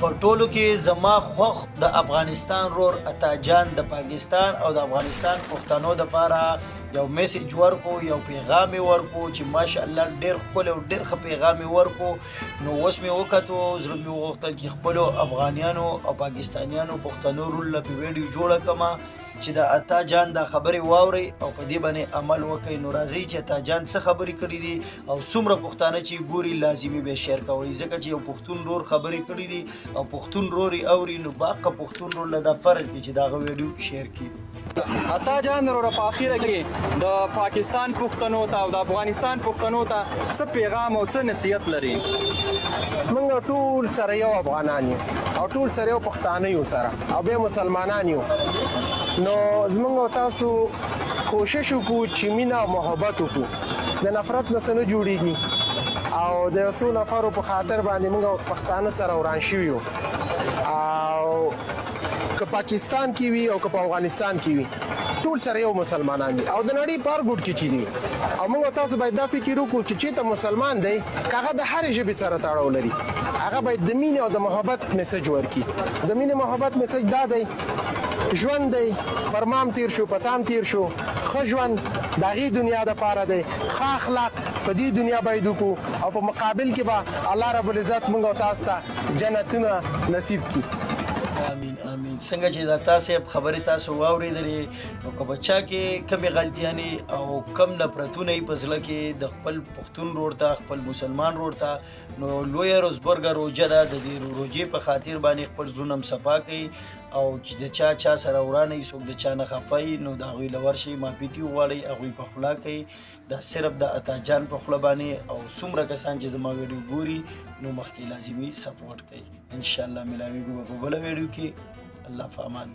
په ټولو کې زما خوښ د افغانستان رور اتاجان د پاکستان او د افغانستان پښتنو د لپاره یو میسج ورکو یو پیغام ورکو چې ماشاءالله ډېر ښکلی او ډېر ښه پیغام ورکو. نو اوس مې وکتو زړه مې وغوښتل چې خپلو افغانیانو او پاکستانیانو پښتنو رول په ویډیو جوړه کړم چې د اتا جان دا خبرې واوري او په دې باندې عمل وکړي نو راځي چې اتا جان څه خبرې کړې دي او څومره پښتانه چې ګوري لازمي به شیر کوي ځکه چې یو پښتون رور خبرې کړې دي او پښتون روري اوري نو باقه پښتون رور له دا فرض دي چې دا ویډیو شیر کړي اتا جان وروره په اخیره کې د پاکستان پښتنو ته او د افغانستان پښتنو ته څه پیغام او څه نصیحت لري؟ موږ ټول سره یو افغانان یو. او ټول سره یو پښتانه یو سره. او به مسلمانان یو. نو زموږ او تاسو کوشش وکړو چې مینا او محبت وکړو. د نفرت نه څه نه جوړیږي. او د یو څو نفرو په خاطر باندې موږ پښتانه سره وران شوي یو. او پاکستان کې وي او که په افغانستان کې وي ټول سره یو مسلمانان دي. او د نړۍ هر ګوټ کې چي دي. او موږ تاسو باید دا فکر وکړو چې چې ته مسلمان دی هغه د هر ژبې سره تړاو لري. هغه باید د مینې او د محبت میسج ورکړي. د مینې محبت میسج دا دی ژوند دی پرمام تیر شو پتام تیر شو خو ژوند دغه دنیا د پاره دی ښه اخلاق په دې دنیا باید وکړو. او په مقابل کې به الله رب العزت موږ او تاسو ته جنتونه نصیب کړي امين امين څنګه چې دا تاسو خبره تاسو واورېدلې نو که بچا کې کمی غلطیانې او کم نفرتونه په ځل کې د خپل پښتون روړتا خپل مسلمان روړتا نو لوی روزبرګ روجه د دې روجې په خاطر باندې خپل ظلم صفا کوي او چې د چا چا سره ورانه څوک د چا نه خفای نو دا غوي لور شي مافيتي غواړي هغه په خلا کوي. دا صرف د اتاجان په خلا باندې او څومره کسان چې زما ویډیو ګوري نو مخکې لازمي سپورټ کوي. ان شاء الله ملاوي ګو په بل ویډیو کې. الله فامان